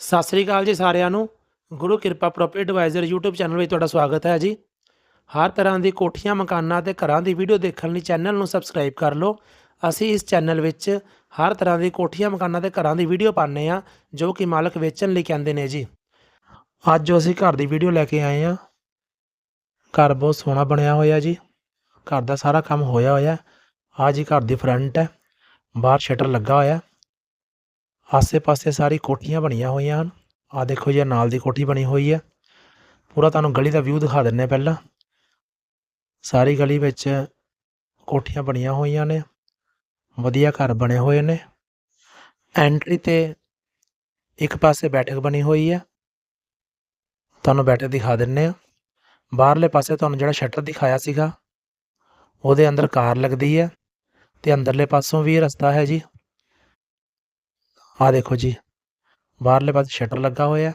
ਸਤਿ ਸ੍ਰੀ ਅਕਾਲ ਜੀ ਸਾਰਿਆਂ ਨੂੰ। ਗੁਰੂ ਕਿਰਪਾ ਪ੍ਰੋਪਰਟੀ ਐਡਵਾਈਜ਼ਰ YouTube ਚੈਨਲ ਵਿੱਚ ਤੁਹਾਡਾ ਸਵਾਗਤ ਹੈ ਜੀ। ਹਰ ਤਰ੍ਹਾਂ ਦੀ ਕੋਠੀਆਂ, ਮਕਾਨਾਂ ਤੇ ਘਰਾਂ ਦੀ ਵੀਡੀਓ ਦੇਖਣ ਲਈ ਚੈਨਲ ਨੂੰ ਸਬਸਕ੍ਰਾਈਬ ਕਰ ਲਓ। ਅਸੀਂ ਇਸ ਚੈਨਲ ਵਿੱਚ ਹਰ ਤਰ੍ਹਾਂ ਦੀ ਕੋਠੀਆਂ, ਮਕਾਨਾਂ ਤੇ ਘਰਾਂ ਦੀ ਵੀਡੀਓ ਪਾਉਂਦੇ ਆ ਜੋ ਕਿ ਮਾਲਕ ਵੇਚਣ ਲਈ ਕਹਿੰਦੇ ਨੇ ਜੀ। ਅੱਜ ਜੋ ਅਸੀਂ ਘਰ ਦੀ ਵੀਡੀਓ ਲੈ ਕੇ ਆਏ ਆ ਘਰ ਬਹੁਤ ਸੋਹਣਾ ਬਣਿਆ ਹੋਇਆ ਜੀ। ਘਰ ਦਾ ਸਾਰਾ ਕੰਮ ਹੋਇਆ ਹੋਇਆ। ਆ ਜੀ ਘਰ ਦੀ ਫਰੰਟ ਹੈ। ਬਾਹਰ ਸ਼ਟਰ ਲੱਗਾ ਹੋਇਆ। ਆਸੇ-ਪਾਸੇ ਸਾਰੀ ਕੋਠੀਆਂ ਬਣੀਆਂ ਹੋਈਆਂ ਹਨ। ਆ ਦੇਖੋ ਜੀ ਨਾਲ ਦੀ ਕੋਠੀ ਬਣੀ ਹੋਈ ਹੈ। ਪੂਰਾ ਤੁਹਾਨੂੰ ਗਲੀ ਦਾ ਵਿਊ ਦਿਖਾ ਦਿੰਨੇ ਪਹਿਲਾਂ। ਸਾਰੀ ਗਲੀ ਵਿੱਚ ਕੋਠੀਆਂ ਬਣੀਆਂ ਹੋਈਆਂ ਨੇ। ਵਧੀਆ ਘਰ ਬਣੇ ਹੋਏ ਨੇ। ਐਂਟਰੀ ਤੇ ਇੱਕ ਪਾਸੇ ਬੈਠਕ ਬਣੀ ਹੋਈ ਹੈ। ਤੁਹਾਨੂੰ ਬੈਠਕ ਦਿਖਾ ਦਿੰਨੇ ਆ ਬਾਹਰਲੇ ਪਾਸੇ ਤੁਹਾਨੂੰ ਜਿਹੜਾ ਸ਼ਟਰ ਦਿਖਾਇਆ ਸੀਗਾ, ਉਹਦੇ ਅੰਦਰ ਕਾਰ ਲੱਗਦੀ ਹੈ ਤੇ ਅੰਦਰਲੇ ਪਾਸੋਂ ਵੀ ਰਸਤਾ ਹੈ ਜੀ। ਆ ਦੇਖੋ ਜੀ, ਬਾਹਰਲੇ ਪਾਸੇ ਸ਼ਟਰ ਲੱਗਾ ਹੋਇਆ।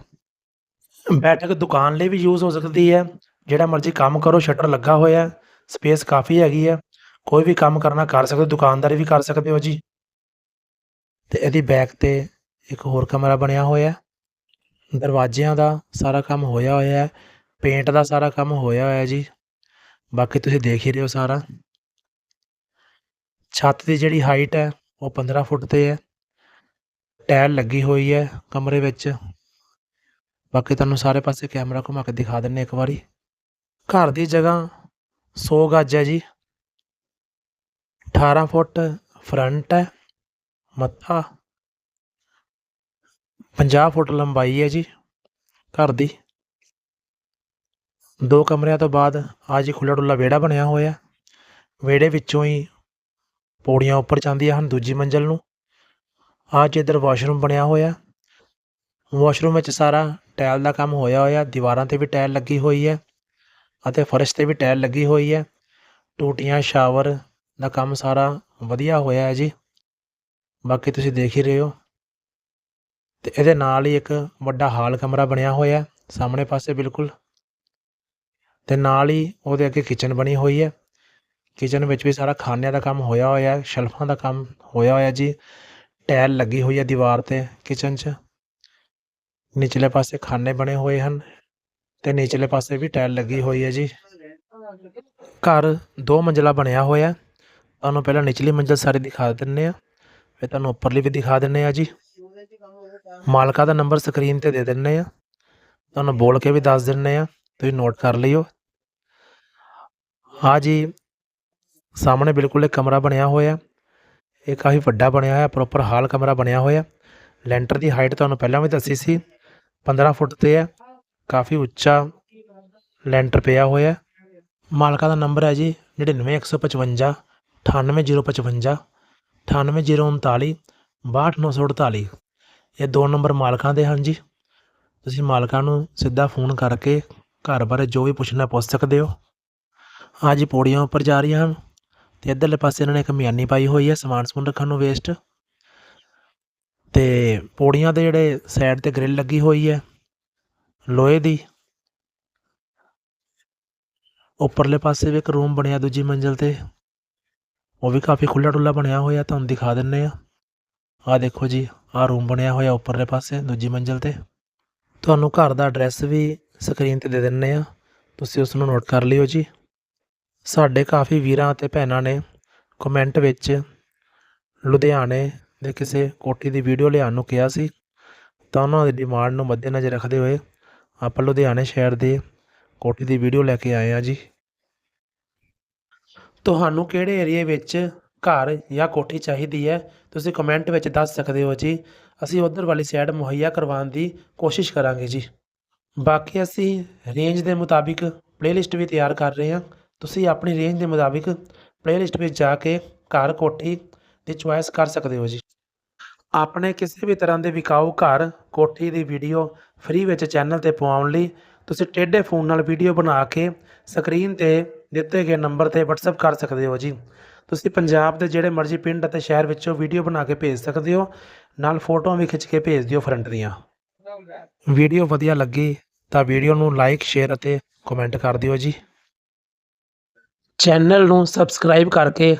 ਬੈਠਕ ਦੁਕਾਨ ਲਈ ਵੀ ਯੂਜ਼ ਹੋ ਸਕਦੀ ਹੈ। ਜਿਹੜਾ ਮਰਜ਼ੀ ਕੰਮ ਕਰੋ, ਸ਼ਟਰ ਲੱਗਾ ਹੋਇਆ। ਸਪੇਸ ਕਾਫੀ ਹੈਗੀ ਹੈ। ਕੋਈ ਵੀ ਕੰਮ ਕਰਨਾ ਕਰ ਸਕਦੇ ਹੋ, ਦੁਕਾਨਦਾਰੀ ਵੀ ਕਰ ਸਕਦੇ ਹੋ ਜੀ। ਤੇ ਇਹਦੀ ਬੈਕ ਤੇ ਇੱਕ ਹੋਰ ਕਮਰਾ ਬਣਿਆ ਹੋਇਆ। ਦਰਵਾਜ਼ਿਆਂ ਦਾ ਸਾਰਾ ਕੰਮ ਹੋਇਆ ਹੋਇਆ ਹੈ। ਪੇਂਟ ਦਾ ਸਾਰਾ ਕੰਮ ਹੋਇਆ ਹੋਇਆ ਜੀ। ਬਾਕੀ ਤੁਸੀਂ ਦੇਖ ਹੀ ਰਹੇ ਹੋ ਸਾਰਾ। ਛੱਤ ਦੀ ਜਿਹੜੀ ਹਾਈਟ ਹੈ, ਉਹ 15 ਫੁੱਟ ਤੇ ਹੈ। ਟਾਇਲ ਲੱਗੀ ਹੋਈ ਹੈ ਕਮਰੇ ਵਿੱਚ। ਬਾਕੀ ਤੁਹਾਨੂੰ ਸਾਰੇ ਪਾਸੇ ਕੈਮਰਾ ਘੁਮਾ ਕੇ ਦਿਖਾ ਦਿੰਨੇ ਇੱਕ ਵਾਰੀ। ਘਰ ਦੀ ਜਗ੍ਹਾ 100 ਗੱਜ ਹੈ ਜੀ। 18 ਫੁੱਟ ਫਰੰਟ ਹੈ, ਮੱਥਾ 50 ਫੁੱਟ ਲੰਬਾਈ ਹੈ ਜੀ ਘਰ ਦੀ। ਦੋ ਕਮਰਿਆਂ ਤੋਂ ਬਾਅਦ ਆ ਜੀ ਖੁੱਲਾ ਡੁੱਲਾ ਵਿਹੜਾ ਬਣਿਆ ਹੋਇਆ। ਵਿਹੜੇ ਵਿੱਚੋਂ ਹੀ ਪੌੜੀਆਂ ਉੱਪਰ ਜਾਂਦੀਆਂ ਹਨ ਦੂਜੀ ਮੰਜ਼ਲ ਨੂੰ। ਅੱਜ ਜੀ ਇੱਧਰ ਵਾਸ਼ਰੂਮ ਬਣਿਆ ਹੋਇਆ। ਵਾਸ਼ਰੂਮ ਵਿੱਚ ਸਾਰਾ ਟਾਇਲ ਦਾ ਕੰਮ ਹੋਇਆ ਹੋਇਆ। ਦੀਵਾਰਾਂ ਤੇ ਵੀ ਟਾਇਲ ਲੱਗੀ ਹੋਈ ਹੈ ਅਤੇ ਫਰਸ਼ ਤੇ ਵੀ ਟਾਇਲ ਲੱਗੀ ਹੋਈ ਹੈ। ਟੂਟੀਆਂ, ਸ਼ਾਵਰ ਦਾ ਕੰਮ ਸਾਰਾ ਵਧੀਆ ਹੋਇਆ ਹੈ ਜੀ। ਬਾਕੀ ਤੁਸੀਂ ਦੇਖ ਹੀ ਰਹੇ ਹੋ। ਤੇ ਇਹਦੇ ਨਾਲ ਹੀ ਇੱਕ ਵੱਡਾ ਹਾਲ ਕਮਰਾ ਬਣਿਆ ਹੋਇਆ ਸਾਹਮਣੇ ਪਾਸੇ ਬਿਲਕੁਲ। ਤੇ ਨਾਲ ਹੀ ਉਹਦੇ ਅੱਗੇ ਕਿਚਨ ਬਣੀ ਹੋਈ ਹੈ। ਕਿਚਨ ਵਿੱਚ ਵੀ ਸਾਰਾ ਖਾਣਿਆਂ ਦਾ ਕੰਮ ਹੋਇਆ ਹੋਇਆ ਹੈ, ਸ਼ੈਲਫਾਂ ਦਾ ਕੰਮ ਹੋਇਆ ਹੋਇਆ ਜੀ। ਟਾਇਲ ਲੱਗੀ ਹੋਈ ਹੈ ਦੀਵਾਰ ਤੇ ਕਿਚਨ 'ਚ। ਨਿਚਲੇ ਪਾਸੇ ਖਾਨੇ ਬਣੇ ਹੋਏ ਹਨ ਤੇ ਨਿਚਲੇ ਪਾਸੇ ਵੀ ਟਾਇਲ ਲੱਗੀ ਹੋਈ ਹੈ ਜੀ। ਘਰ ਦੋ ਮੰਜ਼ਲਾ ਬਣਿਆ ਹੋਇਆ ਤੁਹਾਨੂੰ ਪਹਿਲਾਂ ਨਿਚਲੀ ਮੰਜ਼ਲ ਸਾਰੀ ਦਿਖਾ ਦਿੰਨੇ ਆ ਫਿਰ ਤੁਹਾਨੂੰ ਉੱਪਰਲੀ ਵੀ ਦਿਖਾ ਦਿੰਨੇ ਆ ਜੀ। ਮਾਲਕਾ ਦਾ ਨੰਬਰ ਸਕਰੀਨ ਤੇ ਦੇ ਦਿੰਨੇ ਆ ਤੁਹਾਨੂੰ ਬੋਲ ਕੇ ਵੀ ਦੱਸ ਦਿੰਨੇ ਆ ਤੁਸੀਂ ਨੋਟ ਕਰ ਲਿਓ। ਹਾਂ ਜੀ, ਸਾਹਮਣੇ ਬਿਲਕੁਲ ਇੱਕ ਕਮਰਾ ਬਣਿਆ ਹੋਇਆ ਇਹ ਕਾਫੀ ਵੱਡਾ ਬਣਿਆ ਹੋਇਆ ਪ੍ਰੋਪਰ ਹਾਲ ਕਮਰਾ ਬਣਿਆ ਹੋਇਆ। ਲੈਂਟਰ ਦੀ ਹਾਈਟ ਤੁਹਾਨੂੰ ਪਹਿਲਾਂ ਵੀ ਦੱਸੀ ਸੀ 15 ਫੁੱਟ ਤੇ ਹੈ, ਕਾਫੀ ਉੱਚਾ ਲੈਂਟਰ ਪਿਆ ਹੋਇਆ। ਮਾਲਕਾ ਦਾ ਨੰਬਰ ਹੈ ਜੀ 99155 98055 98039 62948 ਇਹ ਦੋ ਨੰਬਰ ਮਾਲਕਾਂ ਦੇ ਹਨ ਜੀ। ਤੁਸੀਂ ਮਾਲਕਾਂ ਨੂੰ ਸਿੱਧਾ ਫੋਨ ਕਰਕੇ ਘਰ ਬਾਰੇ ਜੋ ਵੀ ਪੁੱਛਣਾ ਪੁੱਛ ਸਕਦੇ ਹੋ। ਅੱਜ ਪੌੜੀਆਂ ਉੱਪਰ ਜਾ ਰਹੀਆਂ ਹਨ। ਤੇ ਇੱਧਰਲੇ ਪਾਸੇ ਇਹਨਾਂ ਨੇ ਇੱਕ ਮਿਆਨੀ ਪਾਈ ਹੋਈ ਹੈ, ਸਮਾਨ ਸਮੂਨ ਰੱਖਣ ਨੂੰ ਵੇਸਟ ਤੇ ਪੌੜੀਆਂ ਦੇ ਜਿਹੜੇ ਸਾਈਡ ਤੇ ਗ੍ਰਿਲ ਲੱਗੀ ਹੋਈ ਹੈ, ਲੋਹੇ ਦੀ। ਉੱਪਰਲੇ ਪਾਸੇ ਵੀ ਇੱਕ ਰੂਮ ਬਣਿਆ ਦੂਜੀ ਮੰਜ਼ਲ ਤੇ। ਉਹ ਵੀ ਕਾਫੀ ਖੁੱਲਾ ਡੁੱਲਾ ਬਣਿਆ ਹੋਇਆ, ਤੁਹਾਨੂੰ ਦਿਖਾ ਦਿੰਨੇ ਆ। ਆ ਦੇਖੋ ਜੀ ਆ ਰੂਮ ਬਣਿਆ ਹੋਇਆ ਉੱਪਰਲੇ ਪਾਸੇ, ਦੂਜੀ ਮੰਜ਼ਲ ਤੇ। ਤੁਹਾਨੂੰ ਘਰ ਦਾ ਐਡਰੈਸ ਵੀ ਸਕਰੀਨ ਤੇ ਦੇ ਦਿੰਨੇ ਆ। ਤੁਸੀਂ ਉਸ ਨੂੰ ਨੋਟ ਕਰ ਲਿਓ ਜੀ। ਸਾਡੇ ਕਾਫੀ ਵੀਰਾਂ ਅਤੇ ਭੈਣਾਂ ਨੇ ਕਮੈਂਟ ਵਿੱਚ ਲੁਧਿਆਣੇ ਦੇ ਕਿਸੇ ਕੋਠੀ ਦੀ ਵੀਡੀਓ ਲਿਆਉਣ ਨੂੰ ਕਿਹਾ ਸੀ, ਤਾਂ ਉਹਨਾਂ ਦੀ ਡਿਮਾਂਡ ਨੂੰ ਮੱਦੇਨਜ਼ਰ ਰੱਖਦੇ ਹੋਏ ਆਪਾਂ ਲੁਧਿਆਣੇ ਸ਼ਹਿਰ ਦੇ ਕੋਠੀ ਦੀ ਵੀਡੀਓ ਲੈ ਕੇ ਆਏ ਆ ਜੀ। ਤੁਹਾਨੂੰ ਕਿਹੜੇ ਏਰੀਏ ਵਿੱਚ ਘਰ ਜਾਂ ਕੋਠੀ ਚਾਹੀਦੀ ਹੈ, ਤੁਸੀਂ ਕਮੈਂਟ ਵਿੱਚ ਦੱਸ ਸਕਦੇ ਹੋ ਜੀ। ਅਸੀਂ ਉਧਰ ਵਾਲੀ ਸਾਈਡ ਮੁਹੱਈਆ ਕਰਵਾਉਣ ਦੀ ਕੋਸ਼ਿਸ਼ ਕਰਾਂਗੇ ਜੀ। ਬਾਕੀ ਅਸੀਂ ਰੇਂਜ ਦੇ ਮੁਤਾਬਿਕ ਪਲੇਲਿਸਟ ਵੀ ਤਿਆਰ ਕਰ ਰਹੇ ਹਾਂ। ਤੁਸੀਂ ਆਪਣੀ ਰੇਂਜ ਦੇ ਮੁਤਾਬਿਕ ਪਲੇਲਿਸਟ ਵਿੱਚ ਜਾ ਕੇ ਘਰ ਕੋਠੀ ਦੀ ਚੁਆਇਸ ਕਰ ਸਕਦੇ ਹੋ ਜੀ। ਆਪਣੇ ਕਿਸੇ ਵੀ ਤਰ੍ਹਾਂ ਦੇ ਵਿਕਾਊ ਘਰ, ਕੋਠੀ ਦੀ ਵੀਡੀਓ ਫ੍ਰੀ ਵਿੱਚ ਚੈਨਲ ਤੇ ਪਵਾਉਣ ਲਈ ਤੁਸੀਂ ਟੇਢੇ ਫੋਨ ਨਾਲ ਵੀਡੀਓ ਬਣਾ ਕੇ ਸਕਰੀਨ ਤੇ ਦਿੱਤੇ ਗਏ ਨੰਬਰ ਤੇ WhatsApp ਕਰ ਸਕਦੇ ਹੋ ਜੀ। ਤੁਸੀਂ ਪੰਜਾਬ ਦੇ ਜਿਹੜੇ ਮਰਜ਼ੀ ਪਿੰਡ ਅਤੇ ਸ਼ਹਿਰ ਵਿੱਚੋਂ ਵੀਡੀਓ ਬਣਾ ਕੇ ਭੇਜ ਸਕਦੇ ਹੋ, ਨਾਲ ਫੋਟੋਆਂ ਵੀ ਖਿੱਚ ਕੇ ਭੇਜ ਦਿਓ ਫਰੰਟ ਦੀਆਂ। ਵੀਡੀਓ ਵਧੀਆ ਲੱਗੀ ਤਾਂ ਵੀਡੀਓ ਨੂੰ ਲਾਈਕ ਸ਼ੇਅਰ ਅਤੇ ਕਮੈਂਟ ਕਰ ਦਿਓ ਜੀ। ਚੈਨਲ ਨੂੰ ਸਬਸਕ੍ਰਾਈਬ ਕਰਕੇ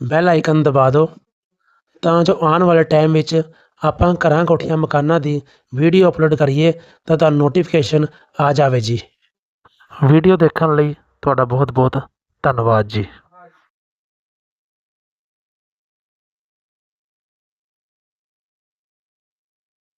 ਬੈਲ ਆਈਕਨ ਦਬਾ ਦਿਓ, ਤਾਂ ਜੋ ਆਉਣ ਵਾਲੇ ਟਾਈਮ ਵਿੱਚ ਆਪਾਂ ਘਰਾਂ ਕੋਠੀਆਂ ਮਕਾਨਾਂ ਦੀ ਵੀਡੀਓ ਅਪਲੋਡ ਕਰੀਏ, ਤਾਂ ਤੁਹਾਨੂੰ ਨੋਟੀਫਿਕੇਸ਼ਨ ਆ ਜਾਵੇ ਜੀ। ਵੀਡੀਓ ਦੇਖਣ ਲਈ ਤੁਹਾਡਾ ਬਹੁਤ ਬਹੁਤ ਧੰਨਵਾਦ ਜੀ।